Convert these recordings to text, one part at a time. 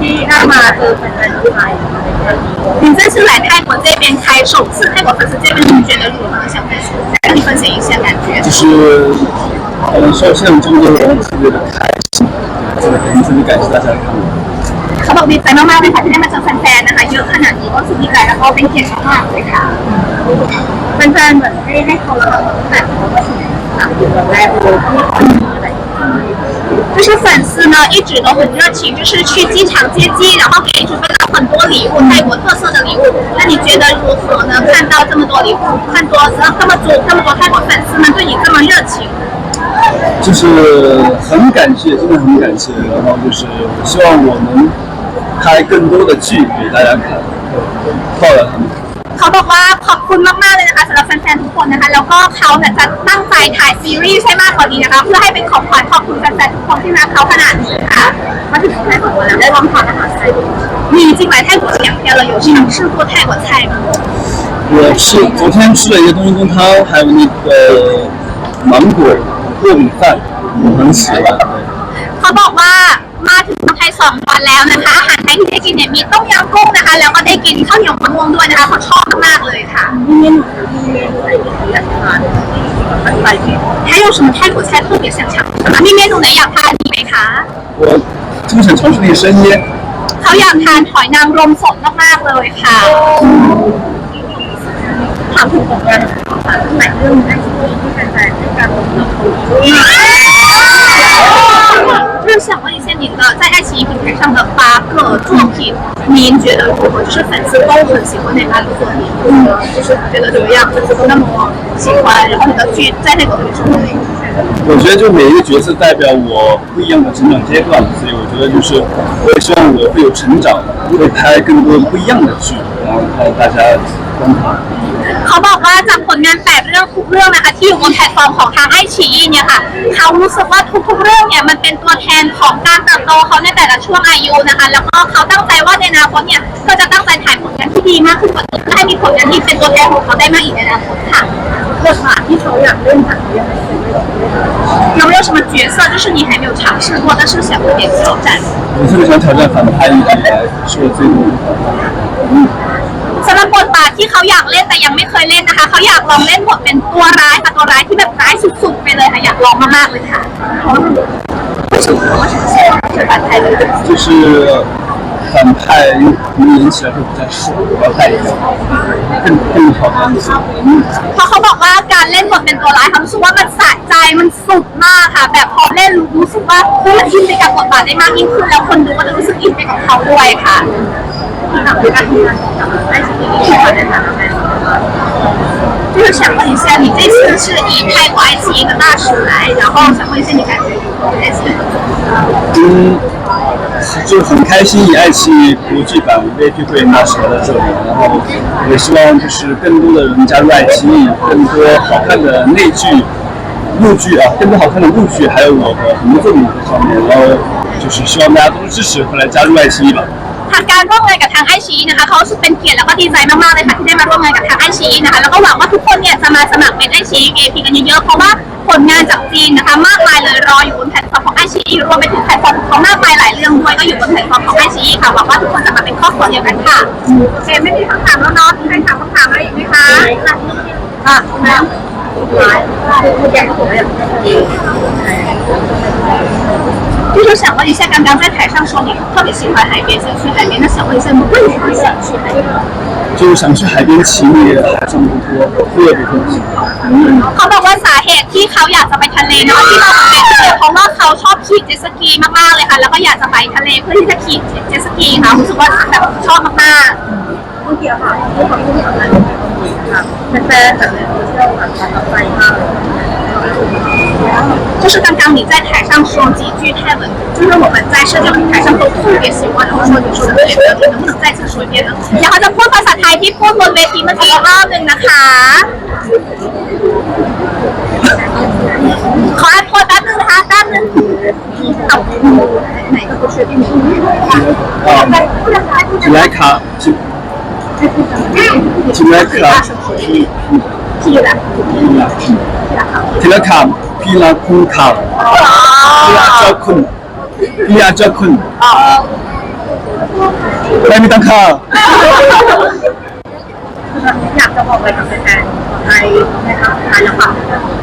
ที่ได้มาเจอแฟนๆไทย你这次来泰国这边开首次泰国粉丝见面，你觉得如何？想分享，跟你分享一下感觉。就是可能受现这么多人特别的开心，真的很特别感谢大家的看我。 เขาบอกดีใจมากๆเลยค่ะที่ได้มาเจอแฟนๆนะคะเยอะขนาดนี้ก็รู้สึกดีใจแล้วก็เป็นเกียรติมากๆเลยค่ะแฟนๆเหมือนให้ให้เขาเราตั้งแต่เขาก็ถึงสามเดือนแรกเลยที่คนมีอะไร 就是粉丝呢一直都很热情，就是去机场接机，然后给准备了很多礼物，泰国特色的礼物。那你觉得如何呢？看到这么多礼物，看多这么多这么多泰国粉丝们对你这么热情，就是很感谢，真的很感谢。然后就是希望我能开更多的剧给大家看，报答他们。 เขาบอกว่าขอบคุณมากๆเลยนะคะสำหรับแฟนๆทุกคนนะคะ แล้วก็เขาเนี่ยจะตั้งใจถ่ายซีรีส์ให้มากกว่านี้นะคะ เพื่อให้เป็นของขวัญขอบคุณแฟนๆทุกคนที่รักเขาขนาดนี้ค่ะ มาถึง泰国แล้วได้ลองทานอาหารไทยดู你已经来泰国两天了，有尝试过泰国菜吗？我吃昨天吃了一个冬阴功汤，还有那个芒果糯米饭，我很喜欢。对 เขาบอกว่า มาถึงไทยสองวันแล้วนะคะ อาหารไทยที่ได้กินเนี่ยมีต้มยำกุ้งนะคะ แล้วก็ได้กินข้าวเหนียวมะม่วงด้วยนะคะเขาชอบมากๆเลยค่ะมีเมนูมีเมนูอะไรที่อยากทานอะไร还有什么泰国菜特别想尝试吗มีเมนูไหนอยากทานอีกไหมคะ 我这么想尝试那个生腌， เขาอยากทานหอยนางรมสดมากๆเลยค่ะถามถึงผลงานของค่ะเรื่องไหนเรื่องได้ที่ที่แฟนๆให้การลงทุน 就想问一下您的在爱奇艺平台上的八个作品，您觉得如何？就是粉丝都很喜欢那八个作品，嗯，就是觉得怎么样？粉丝都那么喜欢，然后你的剧在那个里是会我觉得就每一个角色代表我不一样的成长阶段，所以我觉得就是我也希望我会有成长，会拍更多不一样的剧，然后大家观看。 เขาบอกว่าจากผลงานแปดเรื่องทุกเรื่องนะคะ ที่อยู่บนแพลตฟอร์มของทางไอชีเนี่ยค่ะเขารู้สึกว่าทุกๆเรื่องเนี่ยมันเป็นตัวแทนของการเติบโตเขาในแต่ละช่วงอายุนะคะ แล้วก็เขาตั้งใจว่าในอนาคตเนี่ยก็จะตั้งใจถ่ายผลงานที่ดีมากขึ้นกว่านี้เพื่อให้มีผลงานที่เป็นตัวแทนของเขาได้มากอีกในอนาคตค่ะบทบาทที่เขาอยากเล่นค่ะ有没有什么角色就是你还没有尝试过，但是想有点挑战？我特别想挑战反派一直以来是我最多的 เขาอยากเล่นแต่ยังไม่เคยเล่นนะคะ เขาอยากลองเล่นบทเป็นตัวร้ายค่ะตัวร้ายที่แบบร้ายสุดๆไปเลยค่ะอยากลองมากๆเลยค่ะ为什么我是喜欢这反派的就是反派可能演起来会比较爽，然后带一个更更好的一些。 เพราะเขาบอกว่าการเล่นบทเป็นตัวร้ายเขารู้สึกว่ามันสะใจมันสุดมากค่ะ แบบพอเล่นรู้สึกว่าเฮ้ยมันอินไปกับบทบาทได้มากยิ่งขึ้นแล้วคนดูก็จะรู้สึกอินไปกับเขาด้วยค่ะ 就是想问一下，你这次是以泰国爱奇艺的大使来，然后想问一下你感觉？嗯。就很开心，以爱奇艺国际版《无畏聚会》那时候在这里，然后也希望就是更多的人加入爱奇艺，更多好看的内剧、陆剧啊，更多好看的陆剧，还有我的很多作品在上面，然后就是希望大家多支持，快来加入爱奇艺吧。 ทางการร่วมงานกับทางไอชีนะคะเขารู้สึกเป็นเกียรติแล้วก็ดีใจมากๆเลยค่ะที่ได้มาร่วมงานกับทางไอชีนะคะแล้วก็หวังว่าทุกคนเนี่ยจะมาสมัครเป็นไอชีเอพีกันเยอะๆเพราะว่าผลงานจากจีนนะคะมากมายเลยรออยู่บนแพลตฟอร์มของไอชีรวมไปถึงแพลตฟอร์มของเขามากมายหลายเรื่องด้วยก็อยู่บนแพลตฟอร์มของไอชีค่ะหวังว่าทุกคนจะมาเป็นครอบครัวเดียวกันค่ะโอเคไม่มีคำถามแล้วเนาะมีใครถามคำถามอะไรอีกไหมคะอะแล้วคุณแกก็ผมเลย 就是想问一下，刚刚在台上说你特别喜欢海边，想去海边，那想问一下，你为什么想去海边？就是想去海边骑那个海上摩托，特别特别喜欢。 เขาบอกว่าสาเหตุที่เขาอยากจะไปทะเลนะคะที่เราไปเนี่ยเพราะว่าเขาชอบขี่เจ็ตสกีมากๆเลยค่ะ แล้วก็อยากจะไปทะเลเพื่อที่จะขี่เจ็ตสกีค่ะรู้สึกว่าแบบชอบมากๆเมื่อกี้ค่ะด้วยความที่ทำงานค่ะแฟนๆแบบโซเชียลค่ะประทับใจมาก 就是刚刚你在台上说几句泰文，就是我们在社交平台上都特别喜欢，然后说你说的特别标准，能不能再次说一遍呢？然后จะพูดภาษาไทยที่พูดบนเวทีเมื่อกี้รอบหนึ่งนะคะ ขอให้พดแป๊บนึงนะคะแป๊บนึงเอาไหนก็不确定啊，提 莱卡，提提莱卡，ที่อยู่แล้ว 提莱卡，皮拉空卡，皮拉焦坤，皮拉焦坤， 来没当看。 อยากจะบอกอะไรกับแฟนๆในนะคะในละคร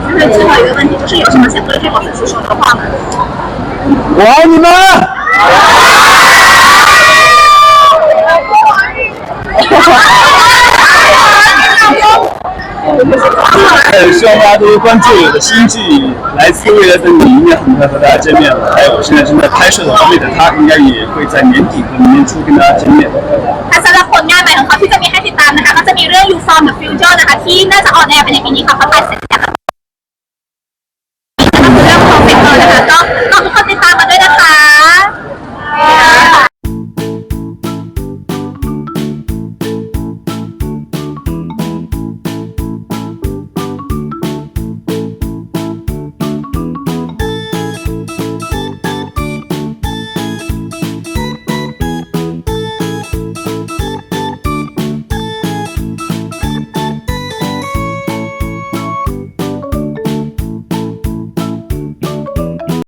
就是最后一个问题，就是有什么想对这个粉丝说的话吗？我爱你们！ 大家多多关注我的新剧《来自未来的你》，应该很快和大家见面了。还有我现在正在拍摄的《为了他》，应该也会在年底和明年初跟大家见面。 ค่ะสำหรับผลงานใหม่ของเขาที่จะมีให้ติดตามนะคะก็จะมีเรื่อง You From the Future นะคะที่น่าจะออนแอร์ภายในปีนี้ค่ะเขาถ่ายเสร็จแล้ว